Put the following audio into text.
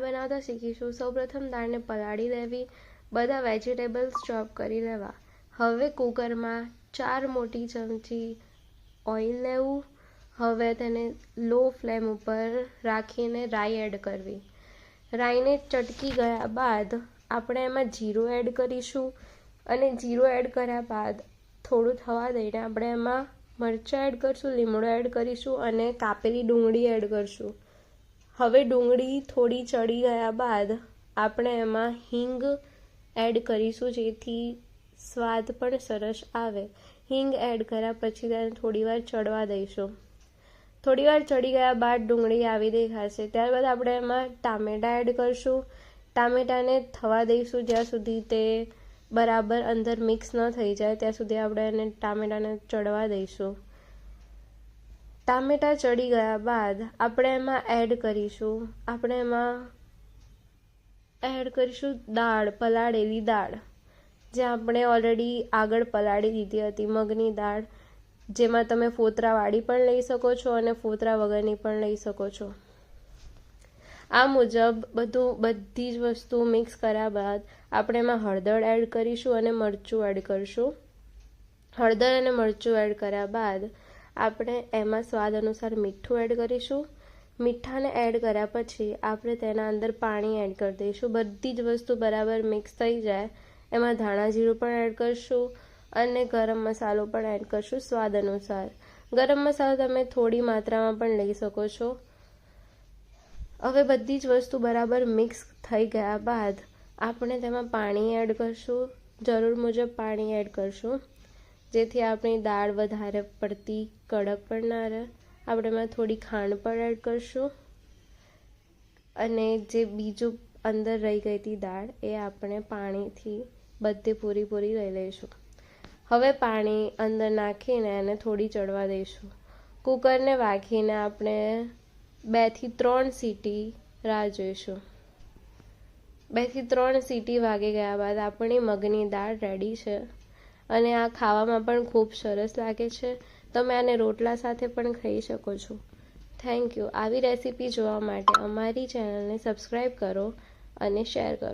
બનાવતા શીખીશું. સૌપ્રથમ દાળને પલાળી લેવી. બધા વેજીટેબલ્સ ચોપ કરી લેવા. હવે કુકરમાં ચાર મોટી ચમચી ઓઇલ લેવું. હવે તેને લો ફ્લેમ ઉપર રાખીને રાઈ એડ કરવી. રાઈને ચટકી ગયા બાદ આપણે એમાં જીરું એડ કરીશું. અને જીરું એડ કર્યા બાદ થોડું થવા દઈને આપણે એમાં મરચાં એડ કરીશું, લીમડો એડ કરીશું અને કાપેલી ડુંગળી એડ કરીશું. હવે ડુંગળી થોડી ચડી ગયા બાદ આપણે એમાં હિંગ એડ કરીશું જેથી સ્વાદ પણ સરસ આવે. હિંગ એડ કર્યા પછી તેને થોડીવાર ચડવા દઈશું. થોડીવાર ચડી ગયા બાદ ડુંગળી આવી દેખાશે. ત્યારબાદ આપણે એમાં ટામેટાં એડ કરીશું. ટામેટાને થવા દઈશું જ્યાં સુધી તે બરાબર અંદર મિક્સ ન થઈ જાય. ત્યાં સુધી આપણે એને ટામેટાને ચડવા દઈશું. ટામેટાં ચડી ગયા બાદ આપણે એમાં એડ કરીશું. આપણે એમાં એડ કરીશું દાળ, પલાળેલી દાળ. જે આપણે ઓલરેડી આગળ પલાળી દીધી હતી, મગની દાળ. જેમાં તમે ફોતરાવાળી પણ લઈ શકો છો અને ફોતરા વગરની પણ લઈ શકો છો. આ મુજબ બધું બધી જ વસ્તુ મિક્સ કર્યા બાદ આપણે એમાં હળદર એડ કરીશું અને મરચું એડ કરીશું. હળદર અને મરચું એડ કર્યા બાદ આપણે એમાં સ્વાદ અનુસાર મીઠું એડ કરીશું. મીઠાને એડ કર્યા પછી આપણે તેના અંદર પાણી એડ કરી દઈશું. બધી જ વસ્તુ બરાબર મિક્સ થઈ જાય. એમાં ધાણા જીરું પણ એડ કરીશું અને ગરમ મસાલો પણ એડ કરશું સ્વાદ અનુસાર. ગરમ મસાલો તમે થોડી માત્રામાં પણ લઈ શકો છો. હવે બધી જ વસ્તુ બરાબર મિક્સ થઈ ગયા બાદ આપણે તેમાં પાણી એડ કરશું. જરૂર મુજબ પાણી એડ કરશું. જેથી આપણી દાળ વધારે પડતી, કડક પણ ના રહે આપણે એમાં થોડી ખાંડ પણ એડ કરશું. અને જે બીજું અંદર રહી ગઈ હતી દાળ, એ આપણે પાણીથી બધે પૂરી પૂરી લઈ લઈશું. હવે પાણી અંદર નાખીને એને થોડી ચડવા દઈશું. કુકરને વાખીને આપણે બેથી ત્રણ સીટી રાહ જોઈશું. બેથી ત્રણ સીટી વાગી ગયા બાદ આપણી મગની દાળ રેડી છે. અને આ ખાવામાં પણ ખૂબ સરસ લાગે છે. તમે આને રોટલા સાથે પણ ખાઈ શકો છો. થેન્ક યુ આવી રેસીપી જોવા માટે અમારી ચેનલને સબસ્ક્રાઈબ કરો અને શેર કરો.